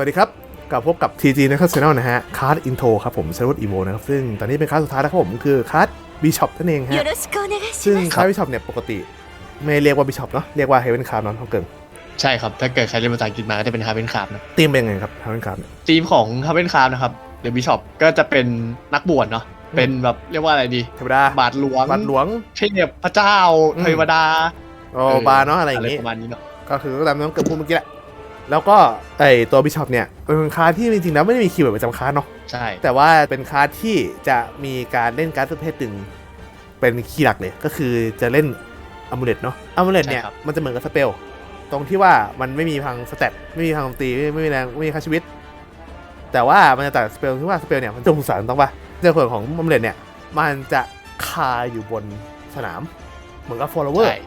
วัสดีครับกลับพบกับ TG National นะฮะคาร์ดอินโทรครับผมเซอร์วิสอีโมนะครับ ซึ่งตอนนี้เป็นคาร์ดสุดท้ายนะครับผมคือคาร์ดบิชอปนั่นเองฮะซึ่งคาร์ดบิชอปเนี่ยปกติ ไม่เรียกว่าบิชอปเนาะเรียกว่าเฮเวนคาร์ดนอนท้องเกิงใช่ครับ ถ้าเกิดใครเรียนภาษาอังกฤษมาก็จะเป็นฮาเวนคาร์ดนะธีมเป็นไงครับฮาเวนคาร์ดธีมของฮาเวนคาร์ดนะครับเดอะบิชอปก็จะเป็นนักบวชเนาะเป็นแบบเรียกว่าอะไรดีเทวดาบาทหลวงบาทหลวงเทพพระเจ้าเทวดาโอ้บาเนาะอะไรอย่างงี้ประมาณนี้เนาะก็คือตามน้องเกิดพูดเมื่อกี้แหละ แล้วก็ไอตัวบิชอปเนี่ยเป็นคาร์ดที่จริงๆแล้วไม่ได้มีคีย์เวิร์ดประจำคาร์ดเนาะใช่ แต่ว่าเป็นคาร์ดที่จะมีการเล่นการ์ดประเภทหนึ่งเป็นคีย์หลักเลยก็คือจะเล่นอัมูเลตเนาะอัมูเลตเนี่ยมันจะเหมือนกับสเปลตรงที่ว่ามันไม่มีพลังสเตตไม่มีพลังโจมตีไม่ไม่มีแรงไม่มีค่าชีวิต แต่ว่ามันจะต่างสเปลที่ว่าสเปลเนี่ยมันจงสารต้องปะในส่วนของอัมูเลตเนี่ย มันจะคาอยู่บนสนาม เหมือนกับฟอลโลเวอร์ใช่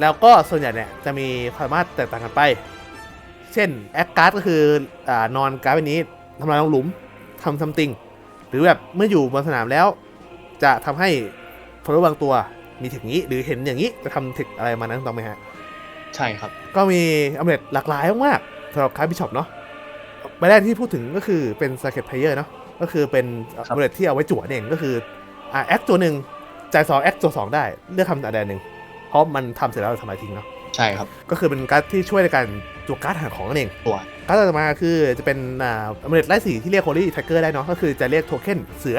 แล้วก็ส่วนใหญ่เนี่ยจะมีความสามารถแตกต่างกันไป เช่นแอคการ์ดก็คืออานอนการ์ดใบนี้ทำลายลงหลุมทำซัมติง หรือแบบเมื่ออยู่บนสนามแล้ว จะทำให้พลบางตัวมีเทคนี้ หรือเห็นอย่างนี้จะทำเทคอะไรมานั้นถูกต้องไหมฮะ ใช่ครับ ก็มีอัมเลตหลากหลายมากๆสำหรับคาร์บิชอปเนาะใบแรกที่พูดถึงก็คือเป็นสเก็ตเพลเยอร์เนาะก็คือเป็นครับอัมเลตที่เอาไว้จั่วเองก็คืออ่าแอคตัวหนึ่งจ่ายสองแอคตัวสองได้เลือกทำแต่ใดหนึ่งเพราะมันทำเสร็จแล้วเราทำลายทิ้งเนาะ ใช่ครับ ก็คือเป็นการ์ดที่ช่วยในการจั่วการ์ดหาของนั่นเองตัวการ์ดต่อมาคือจะเป็นอ่าอัมเลตไล่สีที่เรียกโคลี่แท็กเกอร์ได้เนาะก็คือจะเรียกโทเค็นเสือ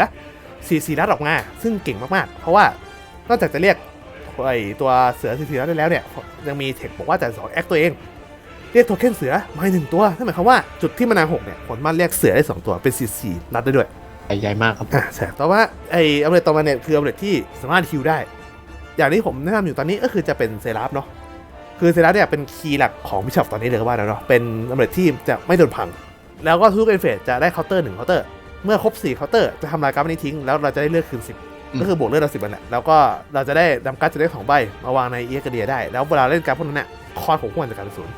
สีสีรัดออกมา ซึ่งเก่งมากๆ เพราะว่านอกจากจะเรียกไอตัวเสือสีสีรัดได้แล้วเนี่ย ยังมีเทคบอกว่าจะสองแอคตัวเอง เรียกโทเค็นเสือมาหนึ่งตัวนั่นหมายความว่าจุดที่มันนางหกเนี่ยผลมันเรียกเสือได้สองตัวเป็นสีสีรัดได้ด้วยใหญ่มากครับอะใช่แต่ว่าไออัมเลตต่อมาเนี่ยคืออัมเลตที่สามารถฮิลได้อย่างที่ผมแนะนำอยู่ตอนนี้ก็คือจะเป็นเซราฟเนาะ คือเซราฟเนี่ยเป็นคีย์หลักของบิชอปตอนนี้เลยก็ว่าแล้วเนาะเป็นอัมเลตที่จะไม่โดนพัง แล้วก็ทุกเอนเฟสจะได้เคาน์เตอร์หนึ่งเคาน์เตอร์เมื่อครบ4เคาน์เตอร์จะทำลายการ์ดนี้ทิ้งแล้วเราจะได้เลือกคืน 10อืมก็คือบวกเลือดเราสิบอันแหละแล้วก็เราจะได้นำการ์ดจะได้สองใบมาวางในเอียกระเดียได้ แล้วเวลาเล่นการ์ดพวกนั้นเนี่ยคอร์ดของพวกมันจะกลายเป็นศูนย์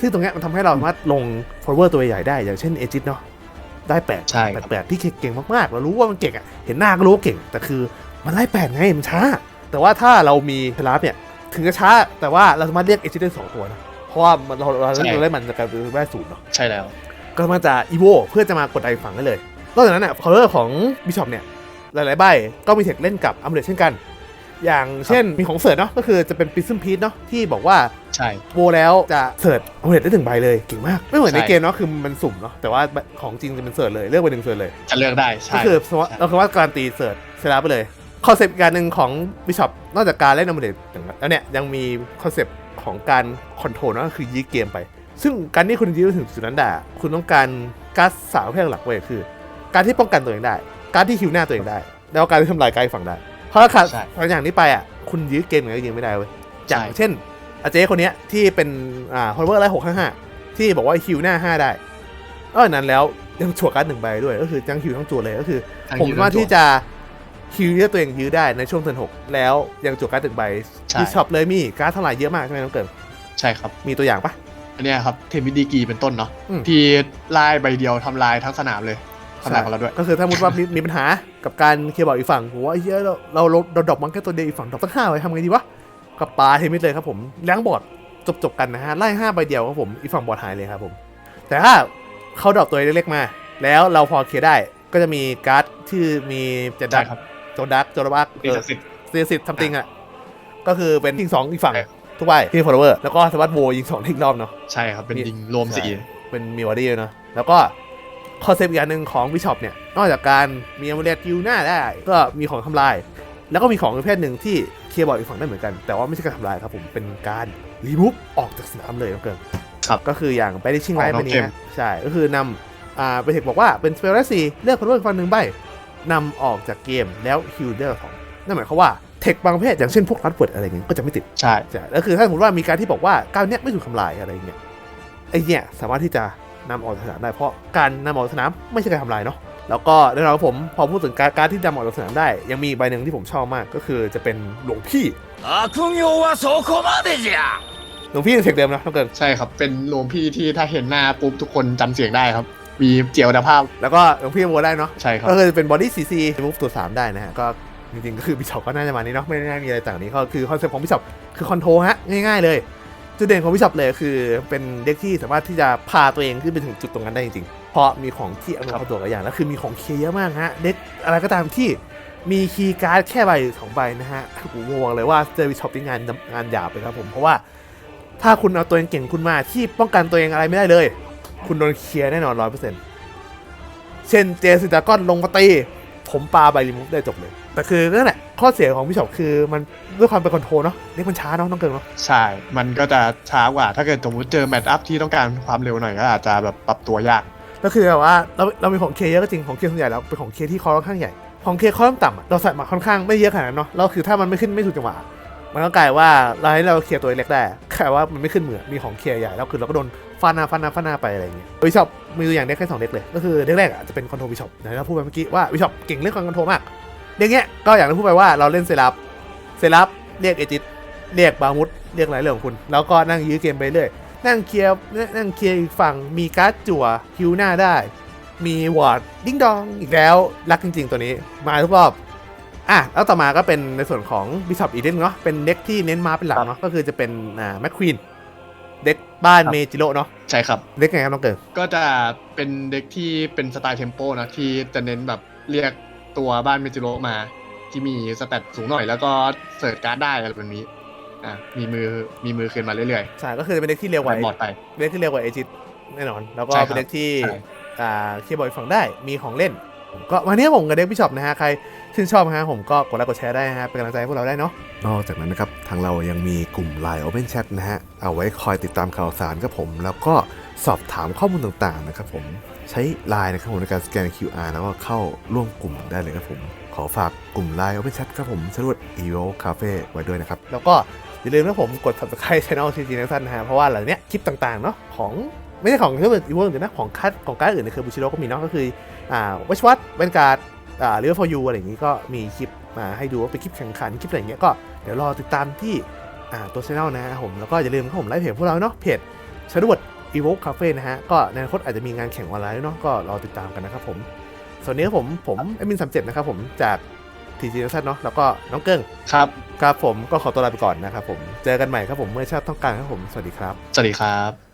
ซึ่งตรงเนี้ยมันทำให้เราสามารถลงฟอร์เวอร์ตัวใหญ่ได้อย่างเช่นเอจิตเนาะได้แปดใช่แปครัดบแปดที่เก่งมากๆเรารู้ว่ามันเก่งอะเห็นหน้าก็รู้ว่าเก่ง แต่คือมันไล่แปดไงมันช้าแต่ว่าถ้าเรามีเทลาฟเนี่ย ถึงจะช้า แต่ว่าเราสามารถเรียกเอจิตได้สองตัวนะ เพราะว่ามันเราเราเราเล่นมันจะกลายเป็นได้ศูนย์เนาะใช่แล้ว ก็มาจากอีโวเพื่อจะมากดไอฝั่งได้เลย นอกจากนั้นเนี่ยคอลเลอร์ของบิชอปเนี่ย หลายๆใบก็มีเทคเล่นกับอัมเลตเช่นกัน อย่างเช่นมีของเสิร์ชเนาะก็คือจะเป็นปิซึมพีทเนาะที่บอกว่าใช่โบแล้วจะเสิร์ชอัมเลตได้ถึงใบเลยเก่งมากไม่เหมือนในใช่เกมเนาะคือมันสุ่มเนาะแต่ว่าของจริงจะเป็นเสิร์ชเลยเลือกไปหนึ่งเสิร์ชเลยจะเลือกได้ก็ใช่คือสมมติใช่เราคือว่าการันตีเสิร์ชเซราไปเลย คอนเซปต์อีกการหนึ่งของบิชอปนอกจากการเล่นอัมเลตแล้วเนี่ยยังมีคอนเซปต์ของการคอนโทรลเนาะก็คือยื้อเกมไป ซึ่งการที่คุณยื้อถึงจุดนั้นได้อะคุณต้องการการดสาวเพื่อหลักไว้ยคือ การที่ป้องกันตัวเองได้ การที่คิวหน้าตัวเองได้ แล้วการที่ทำลายกายฝั่งได้ เพราะถ้าขาดใช่สองอย่างนี้ไปอะคุณยื้อเกมอย่างเดียวยื้อไม่ได้เว้ยอย่างใช่เช่น อาเจ๊คนเนี้ยที่เป็นอ่าฮอลเวอร์ไลท์หกห้าห้าที่บอกว่าคิวหน้าห้าได้เออนั้นแล้วยังฉวการ์ดหนึ่งใบด้วย ก็คือจังคิวทั้งจัวเลยก็คือทั้งผมยืนสามารถทั้งที่จะ คิวที่ตัวเองยื้อได้ในช่วงเทิร์นหกแล้วยังจัวการ์ดหนึ่งใบใช่ที่ช็อปเลยมีการ์ดเท่าไหร่เยอะมากใช่ไหมน้องเกิดใช่ครับ มีตัวอย่างปะ อันเนี้ยครับเทมิดีกีเป็นต้นเนาะอืม ที่ไล่ใบเดียวทำลายทั้งสนามเลยสนามของเราด้วย ก็คือถ้ามุดว่ามีมีปัญหากับการเคลียร์บอร์ดอีกฝั่งผมว่าไอ้เหี้ยเราเราเราเราดรอปมันแค่ตัวเดียวอีกฝั่งดรอปตั้งห้าไว้ทำไงดีวะกับปลาเทมิดเลยครับผมล้างบอร์ดจบจบกันนะฮะไล่ห้าใบเดียวครับผมอีกฝั่งบอร์ดหายเลยครับผม แต่ถ้าเขาดรอปตัวเล็กๆมา แล้วเราพอเคลียร์ได้ก็จะมีการ์ดที่มีเจดัใช่กครับ โจดักโจรบักตีศักดิ์สิทธิ์เซียสิตทัมติงอะก็คือเป็นทิ้งสองอีกฝั่งใช่ทุกใบที่ฟอลเวอร์แล้วก็สวัสดโวยิงสองทิ้งรอบเนาะใช่ครับ เป็นมีดิงรวมสีใช่เป็นมีวอดี้ด้วยเนอะแล้วก็คอนเซปต์อีกอย่างหนึ่งของบิชอปเนี่ย นอกจากการมีอ m ม l เลตยูหน้าได้ ก็มีของทำลาย แล้วก็มีของประเภทหนึ่งที่เคลียร์บอร์ดอีกฝั่งได้เหมือนกัน แต่ว่าไม่ใช่การทำลายครับผมเป็นการรีมูฟออกจากสนามเลยครับเกินครับก็คืออย่างไปได้ชิงไลท์ออกนไปอกนี้เกมฮะใช่ก็คือนำอ่าไปเทคบอกว่าเป็นสเปลเลสซีเลือกคนร่วมฝั่งหนึ่งใบ นำออกจากเกมแล้วฮิลเดอร์ของนั่นหมายความว่าเทคบางประเภทอย่างเช่นพวกรัดเปิดอะไรเงี้ยก็จะไม่ติดใช่แล้วคือถ้าสมมติว่ามีการที่บอกว่าก้าวเนี้ยไม่ถูกทำลายอะไรเงี้ยไอเนี้ยสามารถที่จะนำออกสนามได้เพราะการนำออกสนามไม่ใช่การทำลายเนาะแล้วก็ในเราผมพอพูดถึงการที่นำออกสนามได้ ยังมีใบหนึ่งที่ผมชอบมากก็คือจะเป็นหลวงพี่อาคุโยวะโซโคมาเดจหลวงพี่เสียงเดิมนะน้องเกินใช่ครับเป็นหลวงพี่ที่ถ้าเห็นหน้าปุ๊บทุกคนจำเสียงได้ครับ มีเจียวดาภาพ แล้วก็หลวงพี่โมได้เนาะใช่ครับ ก็คือเป็นบอดี้ซีซีมูฟตัวสามได้นะฮะก็จริงๆก็คือบิชอปก็น่าจะมานี้เนาะไม่ได้มีอะไรต่างนี้ก็คือคอนเซ็ปต์ของบิชอปคือคอนโทรฮะง่ายๆเลย จุดเด่นของบิชอปเลยคือเป็นเด็กที่สามารถที่จะพาตัวเองขึ้นไปถึงจุดตรงนั้นได้จริงๆเพราะมีของที่อำนวยความสะดวกหลายอย่างแล้วคือมีของเคเยอะมากฮะเด็กอะไรก็ตามที่มีคีย์การ์ดแค่ใบหรือสองใบนะฮะผมมองเลยว่าเจอบิชอปที่งานงานหยาบเลยครับผมเพราะว่าถ้าคุณเอาตัวเองเก่งคุณมาที่ป้องกันตัวเองอะไรไม่ได้เลย คุณโดนเคลียร์แน่นอนร้อยเปอร์เซ็นต์เช่นเจสิดากอนลงมาตีผมปาใบรีมูฟได้จบเลย แต่คือนั่นแหละ ข้อเสียของบิชอปคือมันด้วยความเป็นคอนโทรลเนาะเด็กมันช้าเนาะต้องเกินเนาะใช่ มันก็จะช้ากว่า ถ้าเกิดสมมติเจอแมตช์อัพที่ต้องการความเร็วหน่อยก็อาจจะแบบปรับตัวยากก็คือแบบว่าเราเรามีของเคเยอะก็จริงของเคส่วนใหญ่แล้วเป็นของเคที่คอค่อนข้างใหญ่ ของเคคอต่ำอะเราใส่มาค่อนข้างไม่เยอะขนาดนั้นเนาะแล้วคือถ้ามันไม่ขึ้นไม่ถูกจังหวะมันก็กลายว่าเราให้เราเคลียร์ตัวเล็กได้กลายว่ามันไม่ขึ้นเหมือนมีของเคลียร์ใหญ่แล้วคือเราก็โดน ฟาดหน้าฟาดหน้าฟาดหน้าไปอะไรอย่างเงี้ยวิชอปมีตัวอย่างเด็กแค่สองเด็กเลย ก็คือเด็กแรกอะจะเป็นคอนโทรวิชอปนะเราพูดไปเมื่อกี้ว่าวิชอปเก่งเรื่องคอนโทรมากเด็กเนี้ยก็อย่างที่พูดไปว่าเราเล่นเซรับเซรับเรียกเอจิตเรียกบามุดเรียกอะไรเรื่องของคุณ แล้วก็นั่งยื้อเกมไปเรื่อยนั่งเคลียร์นั่งเคลียร์อีกฝั่งมีการ์ดจั่วฮิวหน้าได้ มีวอร์ดดิ้งดองอีกแล้วรักจริง ๆ ตัวนี้มาทุกรอบอะแล้วต่อมาก็เป็นในส่วนของบิชอปอีเดนเนาะเป็นเด็กที่เน้นมาเป็นหลักเนาะก็คือจะเป็นอ่าแมคควีน เด็กบ้านครับเมจิโร่เนาะใช่ครับ เด็กไงครับน้องเกิงก็จะเป็นเด็กที่เป็นสไตล์เทมโปนะที่จะเน้นแบบเรียกตัวบ้านเมจิโรมา ที่มีสแตทสูงหน่อยแล้วก็เสิร์ชการ์ดได้อะไรแบบนี้อะมีมือมีมือขึ้นมาเรื่อยใช่ก็คือจะเป็นเด็กที่เร็วๆกว่าบอดไปเป็นเด็กที่เร็วกว่าเอจิตแน่นอน แล้วก็ใช่ครับ เป็นเด็กที่ ใช่ อ่าเคลียร์บอยฝั่งได้มีของเล่น ก็วันนี้ผมกับเด็กบิชอปนะฮะ ใคร ชื่นชอบนะฮะผมก็กดไลค์กดแชร์ได้นะฮะเป็นกำลังใจให้พวกเราได้เนาะนอกจากนั้นนะครับ ทางเรายังมีกลุ่ม Line Open Chat นะฮะ เอาไว้คอยติดตามข่าวสารกับผม แล้วก็สอบถามข้อมูลต่างๆนะครับผมใช้ Line นะครับผมในการสแกน QR แล้วก็เข้าร่วมกลุ่มได้เลยครับผม ขอฝากกลุ่ม Line Open Chat ครับผมสรุป e v o Cafe ไว้ด้วยนะครับ แล้วก็อย่าลืมนะผมกด subscribe channel CG n e x o n นะฮะเพราะว่าหลังเนี้ยคลิปต่างๆเนาะของไม่ใช่ของเรื่องอีเวอร์อื่นนะของคัดของการดอื่นในเคอร์บูชิโร่ก็มีเนาะก็คืออ่าวัชวัตเวนการ์ดอ่า เรือฟอร์ยูอะไรอย่างงี้ก็มีคลิปมาให้ดูว่าเป็นคลิปแข่งขันคลิปอะไรอย่างเงี้ยก็เดี๋ยวรอติดตามที่อ่าตัวช anel นะครับผมแล้วก็อย่าลืมครับผมไลฟ์เพจพวกเราเนาะเพจชาร์ดวดอีโวคาเฟ่นะฮะก็ในอนาคตอาจจะมีงานแข่งออนไลน์ด้วยเนาะก็รอติดตามกันนะครับผมส่วนนี้ครับผมผมเอมินสามเจ็ดนะครับผมจากทีจีนัทเนาะแล้วก็น้องเกิ้งครับครับผมก็ขอตัวลาไปก่อนนะครับผมเจอกันใหม่ครับผมเมื่อชาติต้องการครับผมสวัสดีครับ สวัสดีครับ